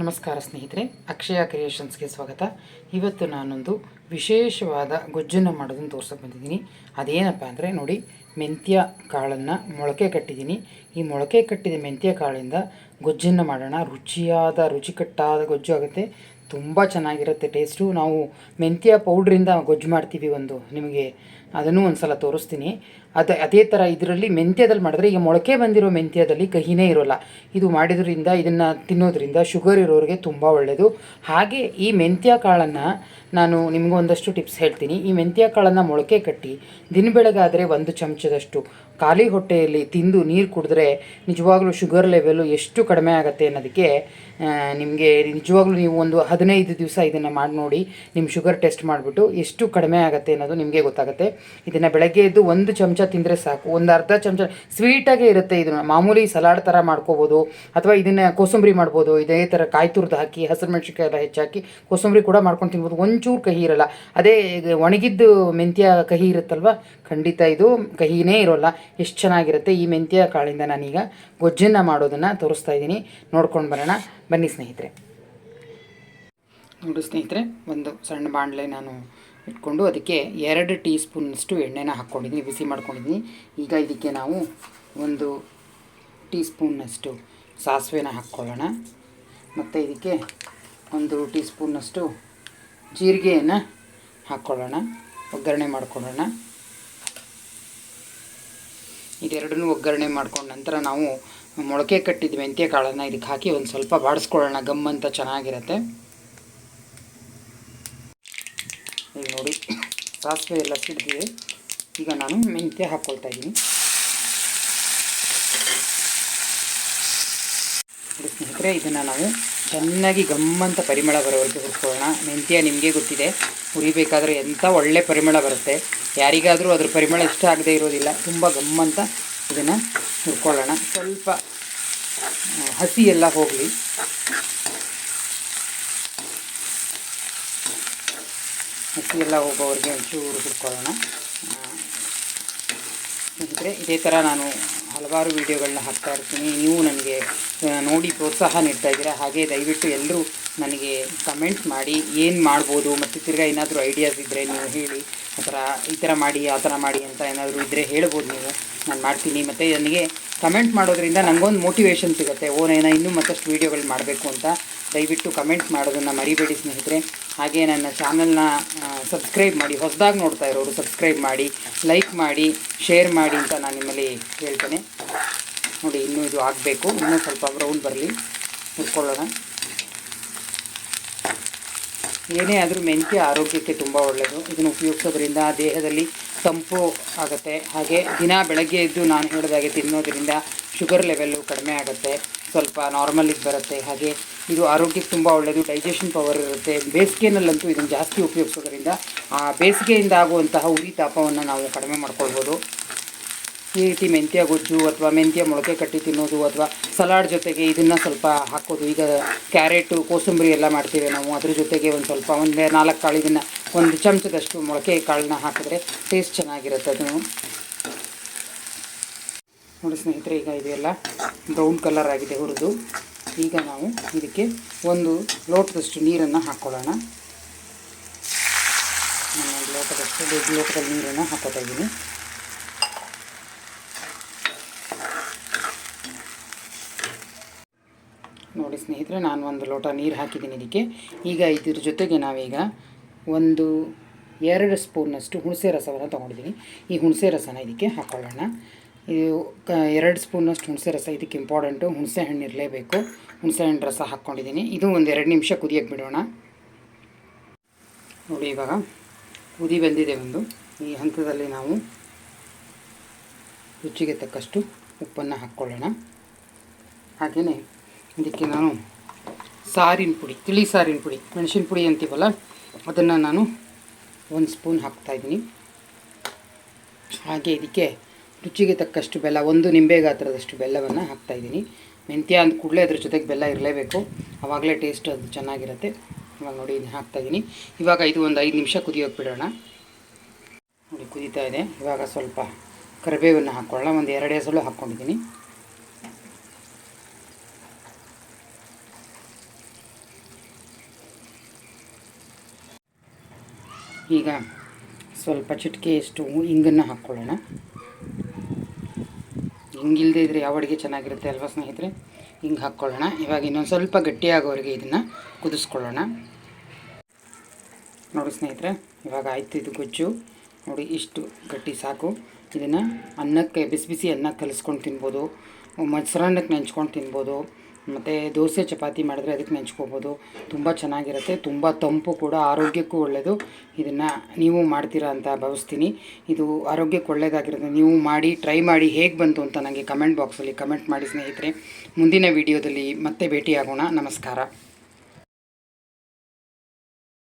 ನಮಸ್ಕಾರ ಸ್ನೇಹಿತರೆ, ಅಕ್ಷಯ ಕ್ರಿಯೇಷನ್ಸ್ಗೆ ಸ್ವಾಗತ. ಇವತ್ತು ನಾನೊಂದು ವಿಶೇಷವಾದ ಗೊಜ್ಜನ್ನು ಮಾಡೋದನ್ನು ತೋರ್ಸಕ್ಕೆ ಬಂದಿದ್ದೀನಿ. ಅದೇನಪ್ಪ ಅಂದರೆ ನೋಡಿ, ಮೆಂತ್ಯ ಕಾಳನ್ನು ಮೊಳಕೆ ಕಟ್ಟಿದ್ದೀನಿ. ಈ ಮೊಳಕೆ ಕಟ್ಟಿದ ಮೆಂತ್ಯ ಕಾಳಿಂದ ಗೊಜ್ಜನ್ನು ಮಾಡೋಣ. ರುಚಿಯಾದ, ರುಚಿಕಟ್ಟಾದ ಗೊಜ್ಜು ಆಗುತ್ತೆ. ತುಂಬ ಚೆನ್ನಾಗಿರುತ್ತೆ ಟೇಸ್ಟು ನಾವು ಮೆಂತ್ಯ ಪೌಡ್ರಿಂದ ಗೊಜ್ಜು ಮಾಡ್ತೀವಿ ಒಂದು, ನಿಮಗೆ ಅದನ್ನು ಒಂದು ಸಲ ತೋರಿಸ್ತೀನಿ. ಅದು, ಅದೇ ಥರ ಇದರಲ್ಲಿ ಮೆಂತ್ಯದಲ್ಲಿ ಮಾಡಿದ್ರೆ ಈಗ ಮೊಳಕೆ ಬಂದಿರೋ ಮೆಂತ್ಯದಲ್ಲಿ ಕಹಿನೇ ಇರೋಲ್ಲ. ಇದು ಮಾಡಿದ್ರಿಂದ, ಇದನ್ನು ತಿನ್ನೋದ್ರಿಂದ ಶುಗರ್ ಇರೋರಿಗೆ ತುಂಬ ಒಳ್ಳೆಯದು ಹಾಗೆ ಈ ಮೆಂತ್ಯ ಕಾಳನ್ನು ನಾನು ನಿಮಗೊಂದಷ್ಟು ಟಿಪ್ಸ್ ಹೇಳ್ತೀನಿ. ಈ ಮೆಂತ್ಯ ಕಾಳನ್ನು ಮೊಳಕೆ ಕಟ್ಟಿ, ದಿನ ಬೆಳಗಾದರೆ ಒಂದು ಚಮಚದಷ್ಟು ಖಾಲಿ ಹೊಟ್ಟೆಯಲ್ಲಿ ತಿಂದು ನೀರು ಕುಡಿದ್ರೆ ನಿಜವಾಗ್ಲೂ ಶುಗರ್ ಲೆವೆಲು ಎಷ್ಟು ಕಡಿಮೆ ಆಗುತ್ತೆ ಅನ್ನೋದಕ್ಕೆ ನಿಮಗೆ ನಿಜವಾಗ್ಲೂ ನೀವು ಒಂದು ಹದಿನೈದು ದಿವಸ ಇದನ್ನು ಮಾಡಿ, ನೋಡಿ ನಿಮ್ಮ ಶುಗರ್ ಟೆಸ್ಟ್ ಮಾಡಿಬಿಟ್ಟು ಎಷ್ಟು ಕಡಿಮೆ ಆಗುತ್ತೆ ಅನ್ನೋದು ನಿಮಗೆ ಗೊತ್ತಾಗುತ್ತೆ. ಇದನ್ನು ಬೆಳಗ್ಗೆ ಎದ್ದು ಒಂದು ಚಮಚ ತಿಂದರೆ ಸಾಕು, ಒಂದು ಅರ್ಧ ಚಮಚ ಸ್ವೀಟಾಗೇ ಇರುತ್ತೆ ಇದನ್ನು. ಮಾಮೂಲಿ ಸಲಾಡ್ ಥರ ಮಾಡ್ಕೋಬೋದು, ಅಥವಾ ಇದನ್ನು ಕೋಸಂಬರಿ ಮಾಡ್ಬೋದು, ಇದೇ ಥರ ಕಾಯಿ ತುರ್ದು ಹಾಕಿ, ಹಸಿರು ಮೆಣಸಿನ್ಕಾಯಿ ಎಲ್ಲ ಹೆಚ್ಚಾಕಿ ಕೋಸಂಬರಿ ಕೂಡ ಮಾಡ್ಕೊಂಡು ತಿನ್ಬೋದು. ಒಂಚೂರು ಕಹಿ ಇರಲ್ಲ. ಅದೇ ಒಣಗಿದ್ದು ಮೆಂತ್ಯ ಕಹಿ ಇರುತ್ತಲ್ವ? ಖಂಡಿತ ಇದು ಕಹಿನೇ ಇರೋಲ್ಲ. ಎಷ್ಟು ಚೆನ್ನಾಗಿರುತ್ತೆ ಈ ಮೆಂತ್ಯ ಕಾಳಿಂದ ನಾನೀಗ ಗೊಜ್ಜನ್ನು ಮಾಡೋದನ್ನು ತೋರಿಸ್ತಾ ಇದ್ದೀನಿ. ನೋಡ್ಕೊಂಡು ಬರೋಣ. ಬನ್ನಿ ಸ್ನೇಹಿತರೆ. ನೋಡಿ ಸ್ನೇಹಿತರೆ, ಒಂದು ಸಣ್ಣ ಬಾಣಲೆ ನಾನು ಇಟ್ಕೊಂಡು ಅದಕ್ಕೆ ಎರಡು ಟೀ ಸ್ಪೂನಷ್ಟು ಎಣ್ಣೆನ ಹಾಕ್ಕೊಂಡಿದ್ದೀನಿ, ಬಿಸಿ ಮಾಡ್ಕೊಂಡಿದ್ದೀನಿ. ಈಗ ಇದಕ್ಕೆ ನಾವು ಒಂದು ಟೀ ಸ್ಪೂನ್ನಷ್ಟು ಸಾಸಿವೆನ ಹಾಕ್ಕೊಳ್ಳೋಣ. ಮತ್ತು ಇದಕ್ಕೆ ಒಂದು ಟೀ ಸ್ಪೂನ್ನಷ್ಟು ಜೀರಿಗೆಯನ್ನು ಹಾಕ್ಕೊಳ್ಳೋಣ. ಒಗ್ಗರಣೆ ಮಾಡ್ಕೊಳ್ಳೋಣ. ಇದೆರಡನ್ನೂ ಒಗ್ಗರಣೆ ಮಾಡ್ಕೊಂಡ ನಂತರ ನಾವು ಮೊಳಕೆ ಕಟ್ಟಿದ ಮೆಂತ್ಯ ಕಾಳನ್ನು ಇದಕ್ಕೆ ಹಾಕಿ ಒಂದು ಸ್ವಲ್ಪ ಬಾಡಿಸ್ಕೊಳ್ಳೋಣ. ಗಮ್ಮಂತ ಚೆನ್ನಾಗಿರುತ್ತೆ. ಈಗ ನೋಡಿ, ಸಾಸಿವೆ ಎಲ್ಲ ಸಿಡಿದಿದೆ. ಈಗ ನಾನು ಮೆಂತ್ಯ ಹಾಕ್ಕೊಳ್ತಾ ಇದ್ದೀನಿ. ಸ್ನೇಹಿತರೆ, ಇದನ್ನು ನಾವು ಚೆನ್ನಾಗಿ ಗಮ್ಮಂತ ಪರಿಮಳ ಬರೋವರೆಗೆ ಹುರ್ಕೊಳ್ಳೋಣ. ಮೆಂತ್ಯ ನಿಮಗೆ ಗೊತ್ತಿದೆ. ಹುರಿಬೇಕಾದ್ರೆ ಎಂಥ ಒಳ್ಳೆ ಪರಿಮಳ ಬರುತ್ತೆ. ಯಾರಿಗಾದರೂ ಅದ್ರ ಪರಿಮಳ ಇಷ್ಟ ಆಗದೆ ಇರೋದಿಲ್ಲ. ತುಂಬ ಗಮ್ಮಂತ ಇದನ್ನು ಹುರ್ಕೊಳ್ಳೋಣ. ಸ್ವಲ್ಪ ಹಸಿ ಎಲ್ಲ ಹೋಗಲಿ. ಹಸಿ ಎಲ್ಲ ಹೋಗೋವರೆಗೆ ಒಂಚೂರು ಹುರ್ಕೊಳ್ಳೋಣ. ಅಂದರೆ ಇದೇ ಥರ ನಾನು ಹಲವಾರು ವೀಡಿಯೋಗಳನ್ನ ಹಾಕ್ತಾ ಇರ್ತೀನಿ. ನೀವು ನನಗೆ ನೋಡಿ ಪ್ರೋತ್ಸಾಹ ನೀಡ್ತಾ ಇದ್ದೀರಾ. ಹಾಗೆ ದಯವಿಟ್ಟು ಎಲ್ಲರೂ ನನಗೆ ಕಮೆಂಟ್ ಮಾಡಿ ಏನು ಮಾಡ್ಬೋದು ಮತ್ತು ತಿರ್ಗಾ ಏನಾದರೂ ಐಡಿಯಾಸ್ ಇದ್ದರೆ ನೀವು ಹೇಳಿ. ಆ ಥರ ಈ ಥರ ಮಾಡಿ, ಆ ಥರ ಮಾಡಿ ಅಂತ ಏನಾದರೂ ಇದ್ದರೆ ಹೇಳ್ಬೋದು ನೀವು. ನಾನು ಮಾಡ್ತೀನಿ. ಮತ್ತು ನನಗೆ ಕಮೆಂಟ್ ಮಾಡೋದ್ರಿಂದ ನನಗೊಂದು ಮೋಟಿವೇಶನ್ ಸಿಗುತ್ತೆ. ಓ ನಾನು ಇನ್ನೂ ಮತ್ತಷ್ಟು ವೀಡಿಯೋಗಳು ಮಾಡಬೇಕು ಅಂತ ದಯವಿಟ್ಟು ಕಮೆಂಟ್ ಮಾಡೋದನ್ನು ಮರಿಬೇಡಿ ಸ್ನೇಹಿತರೆ. ಹಾಗೆ ನನ್ನ ಚಾನಲ್ನ ಸಬ್ಸ್ಕ್ರೈಬ್ ಮಾಡಿ, ಹೊಸದಾಗಿ ನೋಡ್ತಾ ಇರೋರು ಸಬ್ಸ್ಕ್ರೈಬ್ ಮಾಡಿ ಲೈಕ್ ಮಾಡಿ ಶೇರ್ ಮಾಡಿ ಅಂತ ನಾನು ನಿಮ್ಮಲ್ಲಿ ಹೇಳ್ತೇನೆ. ನೋಡಿ, ಇನ್ನೂ ಇದು ಆಗಬೇಕು. ಇನ್ನೂ ಸ್ವಲ್ಪ ಬ್ರೌನ್ ಬರಲಿ. ಹುರ್ಕೊಳ್ಳೋಣ ಏನೇ ಆದರೂ ಮೆಂತ್ಯ ಆರೋಗ್ಯಕ್ಕೆ ತುಂಬ ಒಳ್ಳೆಯದು ಇದನ್ನು ಉಪಯೋಗಿಸೋದ್ರಿಂದ ದೇಹದಲ್ಲಿ ತಂಪು ಆಗುತ್ತೆ. ಹಾಗೆ ದಿನ ಬೆಳಗ್ಗೆ ಎದ್ದು ನಾನು ಹೇಳಿದಾಗೆ ತಿನ್ನೋದ್ರಿಂದ ಶುಗರ್ ಲೆವೆಲ್ಲು ಕಡಿಮೆ ಆಗುತ್ತೆ. ಸ್ವಲ್ಪ ನಾರ್ಮಲಿಗೆ ಬರುತ್ತೆ. ಹಾಗೆ ಇದು ಆರೋಗ್ಯಕ್ಕೆ ತುಂಬ ಒಳ್ಳೆಯದು ಡೈಜೆಷನ್ ಪವರ್ ಇರುತ್ತೆ. ಬೇಸಿಗೆನಲ್ಲಂತೂ ಇದನ್ನು ಜಾಸ್ತಿ ಉಪಯೋಗಿಸೋದ್ರಿಂದ ಆ ಬೇಸಿಗೆಯಿಂದ ಆಗುವಂತಹ ಉರಿ ತಾಪವನ್ನು ನಾವು ಕಡಿಮೆ ಮಾಡ್ಕೊಳ್ಬೋದು. ಈ ರೀತಿ ಮೆಂತ್ಯ, ಗೊಜ್ಜು ಅಥವಾ ಮೆಂತ್ಯ, ಮೊಳಕೆ ಕಟ್ಟಿ ತಿನ್ನೋದು ಅಥವಾ ಸಲಾಡ್ ಜೊತೆಗೆ ಇದನ್ನು ಸ್ವಲ್ಪ ಹಾಕೋದು. ಈಗ ಕ್ಯಾರೆಟು, ಕೋಸಂಬರಿ ಎಲ್ಲ ಮಾಡ್ತೀವಿ ನಾವು. ಅದ್ರ ಜೊತೆಗೆ ಒಂದು ಸ್ವಲ್ಪ ಒಂದು ನಾಲ್ಕು ಕಾಳು ಇದನ್ನು ಒಂದು ಚಮಚದಷ್ಟು ಮೊಳಕೆ ಕಾಳನ್ನ ಹಾಕಿದ್ರೆ ಟೇಸ್ಟ್ ಚೆನ್ನಾಗಿರುತ್ತೆ ಅದು. ನೋಡಿ ಸ್ನೇಹಿತರೆ, ಈಗ ಇದೆಲ್ಲ ಬ್ರೌನ್ ಕಲರ್ ಆಗಿದೆ ಹುರಿದು. ಈಗ ನಾವು ಇದಕ್ಕೆ ಒಂದು ಲೋಟದಷ್ಟು ನೀರನ್ನು ಹಾಕ್ಕೊಳ್ಳೋಣ ನಾನು ಲೋಟದಷ್ಟು ದೊಡ್ಡ ಲೋಟದಲ್ಲಿ ನೀರನ್ನು ಹಾಕೋತಾ ಇದ್ದೀನಿ. ನೋಡಿ ಸ್ನೇಹಿತರೆ, ನಾನು ಒಂದು ಲೋಟ ನೀರು ಹಾಕಿದ್ದೀನಿ ಇದಕ್ಕೆ. ಈಗ ಇದ್ರ ಜೊತೆಗೆ ನಾವೀಗ ಒಂದು ಎರಡು ಸ್ಪೂನಷ್ಟು ಹುಣಸೆ ರಸವನ್ನು ತೊಗೊಂಡಿದ್ದೀನಿ ಈ ಹುಣಸೆ ರಸನ ಇದಕ್ಕೆ ಹಾಕ್ಕೊಳ್ಳೋಣ ಇದು ಕ, ಎರಡು ಸ್ಪೂನಷ್ಟು ಹುಣಸೆ ರಸ ಇದಕ್ಕೆ ಇಂಪಾರ್ಟೆಂಟು ಹುಣಸೆ ಹಣ್ಣು ಇರಲೇಬೇಕು. ಹುಣಸೆ ಹಣ್ಣು ರಸ ಹಾಕ್ಕೊಂಡಿದ್ದೀನಿ ಇದು ಒಂದು ಎರಡು ನಿಮಿಷ ಕುದಿಯಕ್ಕೆ ಬಿಡೋಣ. ನೋಡಿ ಇವಾಗ ಕುದಿ ಬಂದಿದೆ ಒಂದು. ಈ ಹಂತದಲ್ಲಿ ನಾವು ರುಚಿಗೆ ತಕ್ಕಷ್ಟು ಉಪ್ಪನ್ನು ಹಾಕ್ಕೊಳ್ಳೋಣ ಹಾಗೆಯೇ ಇದಕ್ಕೆ ನಾನು ಸಾರಿನ ಪುಡಿ, ತಿಳಿ ಸಾರಿನ ಪುಡಿ, ಮೆಣಸಿನ ಪುಡಿ ಅಂತೀವಲ್ಲ, ಅದನ್ನು ನಾನು ಒಂದು ಸ್ಪೂನ್ ಹಾಕ್ತಾಯಿದ್ದೀನಿ ಹಾಗೆ ಇದಕ್ಕೆ ರುಚಿಗೆ ತಕ್ಕಷ್ಟು ಬೆಲ್ಲ, ಒಂದು ನಿಂಬೆ ಗಾತ್ರದಷ್ಟು ಬೆಲ್ಲವನ್ನು ಹಾಕ್ತಾಯಿದ್ದೀನಿ ಮೆಂತ್ಯ ಅಂದ ಕೂಡಲೇ ಅದ್ರ ಜೊತೆಗೆ ಬೆಲ್ಲ ಇರಲೇಬೇಕು. ಆವಾಗಲೇ ಟೇಸ್ಟ್ ಅದು ಚೆನ್ನಾಗಿರುತ್ತೆ. ಇವಾಗ ನೋಡಿ ಇದನ್ನ ಹಾಕ್ತಾಯಿದ್ದೀನಿ ಇವಾಗ ಇದು ಒಂದು ಐದು ನಿಮಿಷ ಕುದಿಯೋಕೆ ಬಿಡೋಣ. ನೋಡಿ, ಕುದೀತಾ ಇದೆ. ಇವಾಗ ಸ್ವಲ್ಪ ಕರಿಬೇವನ್ನು ಹಾಕ್ಕೊಳ್ಳೋಣ ಒಂದು ಎರಡು ಎಸಳು ಹಾಕ್ಕೊಂಡಿದ್ದೀನಿ. ಈಗ ಸ್ವಲ್ಪ ಚಿಟಿಕೆಯಷ್ಟು ಹಿಂಗನ್ನು ಹಾಕ್ಕೊಳ್ಳೋಣ. ಹಿಂಗಿಲ್ಲದೆ ಇದ್ದರೆ ಯಾವ ಅಡುಗೆ ಚೆನ್ನಾಗಿರುತ್ತೆ ಅಲ್ವಾ ಸ್ನೇಹಿತರೆ? ಹಿಂಗೆ ಹಾಕ್ಕೊಳ್ಳೋಣ. ಇವಾಗ ಇನ್ನೊಂದು ಸ್ವಲ್ಪ ಗಟ್ಟಿಯಾಗೋವರೆಗೆ ಇದನ್ನು ಕುದಿಸ್ಕೊಳ್ಳೋಣ. ನೋಡಿ ಸ್ನೇಹಿತರೆ, ಇವಾಗ ಆಯಿತು ಇದು ಗೊಜ್ಜು. ನೋಡಿ ಇಷ್ಟು ಗಟ್ಟಿ ಸಾಕು. ಇದನ್ನು ಅನ್ನಕ್ಕೆ, ಬಿಸಿ ಬಿಸಿ ಅನ್ನ ಕಲಿಸ್ಕೊಂಡು ತಿನ್ಬೋದು. ಮೊಸರನ್ನಕ್ಕೆ ನೆಂಚ್ಕೊಂಡು ತಿನ್ಬೋದು. ಮತ್ತು ದೋಸೆ ಚಪಾತಿ ಮಾಡಿದ್ರೆ ಅದಕ್ಕೆ ನೆಂಚ್ಕೋಬೋದು. ತುಂಬ ಚೆನ್ನಾಗಿರುತ್ತೆ. ತುಂಬ ತಂಪು ಕೂಡ, ಆರೋಗ್ಯಕ್ಕೂ ಒಳ್ಳೆಯದು ಇದನ್ನು ನೀವು ಮಾಡ್ತೀರಾ ಅಂತ ಭಾವಿಸ್ತೀನಿ. ಇದು ಆರೋಗ್ಯಕ್ಕೆ ಒಳ್ಳೆಯದಾಗಿರುತ್ತೆ ನೀವು ಮಾಡಿ ಟ್ರೈ ಮಾಡಿ ಹೇಗೆ ಬಂತು ಅಂತ ನನಗೆ ಕಮೆಂಟ್ ಬಾಕ್ಸಲ್ಲಿ ಕಮೆಂಟ್ ಮಾಡಿ ಸ್ನೇಹಿತರೆ. ಮುಂದಿನ ವಿಡಿಯೋದಲ್ಲಿ ಮತ್ತೆ ಭೇಟಿಯಾಗೋಣ. ನಮಸ್ಕಾರ.